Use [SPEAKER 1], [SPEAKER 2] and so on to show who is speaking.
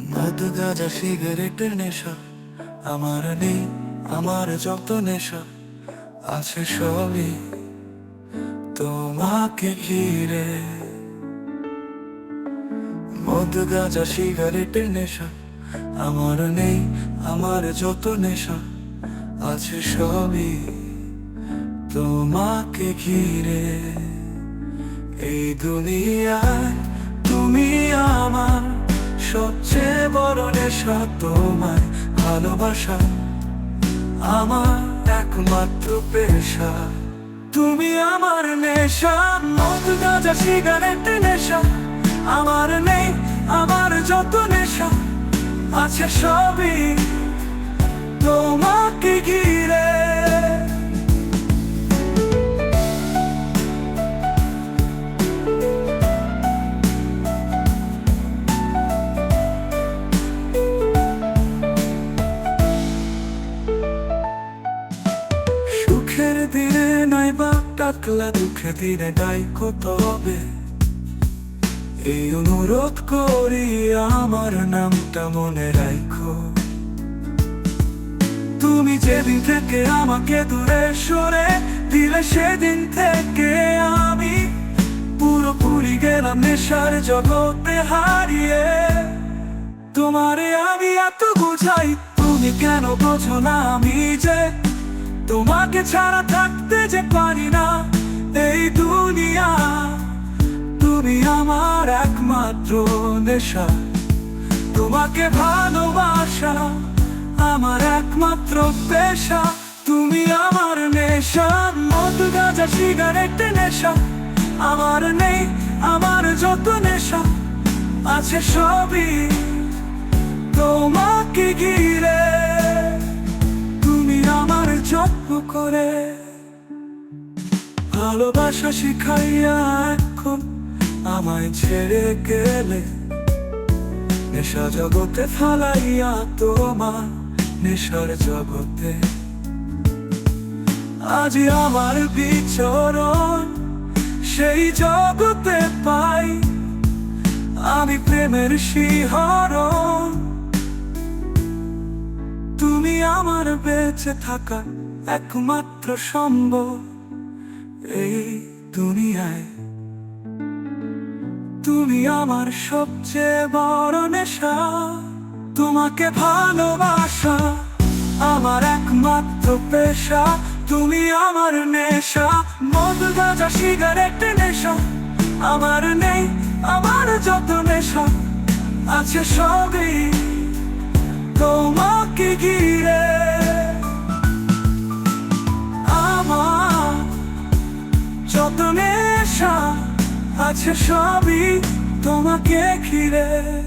[SPEAKER 1] মদ গাঁজা, সিগারেটের নেশা। আমার নেই, আমার যত নেশা আছে সবই তোমাকে ঘিরে। মদ সিগারেটের নেশা আমার নেই, আমার যত নেশা আছে সবই তোমাকে ঘিরে। এই দুনিয়ায় তুমি আমার সবচেয়ে বড় নেশা তোমার ভালোবাসা। আমার একমাত্র পেশা। তুমি আমার নেশা, মদ, গাঁজা, সিগারেট নেশা। আমার নেই, আমার যত নেশা আছে সবই তোমাকে ঘিরে। সুখের দিনে নাই বা টাকলা দুঃখের দিনে ডাই কত হবে? এই অনুরোধ করি আমার নামটা মনে রাখো তুমি যেদিন থেকে আমাকে দূরে সরে দিলে সেদিন থেকে আমি পুরোপুরি গেলাম নেশার জগতে হারিয়ে। তোমারে আমি এত বুঝাই, তুমি কেন বোঝো না আমি যে তোমাকে ছাড়া থাকতে যে পারি না এই দুনিয়া। তুমি আমার একমাত্র নেশা। তোমাকে ভালোবাসা আমার একমাত্র পেশা। তুমি আমার নেশা, মদ, গাঁজা, সিগারেট, নেশা। আমার নেই, আমার যত নেশা আছে সবই তোমাকে ঘিরে। ভালোবাসা শিখাইয়া এখন আমায় ছেড়ে গেলে? নেশা জগতে ফালাইয়া তোমার নেশার জগতে। আজ আমার বিচরণ, সেই জগতে পাই আমি প্রেমের শিহরণ। তুমি আমার বেঁচে থাকা একমাত্র সম্ভব এই দুনিয়ায় তুমি আমার সবচেয়ে বড় নেশা, তোমাকে ভালোবাসা, আমার একমাত্র পেশা, তুমি আমার নেশা, মদ, গাঁজা, সিগারেট, নেশা, আমার নেই, আমার যত নেশা আছে সবই আছে সবই তোমাকে ঘিরে।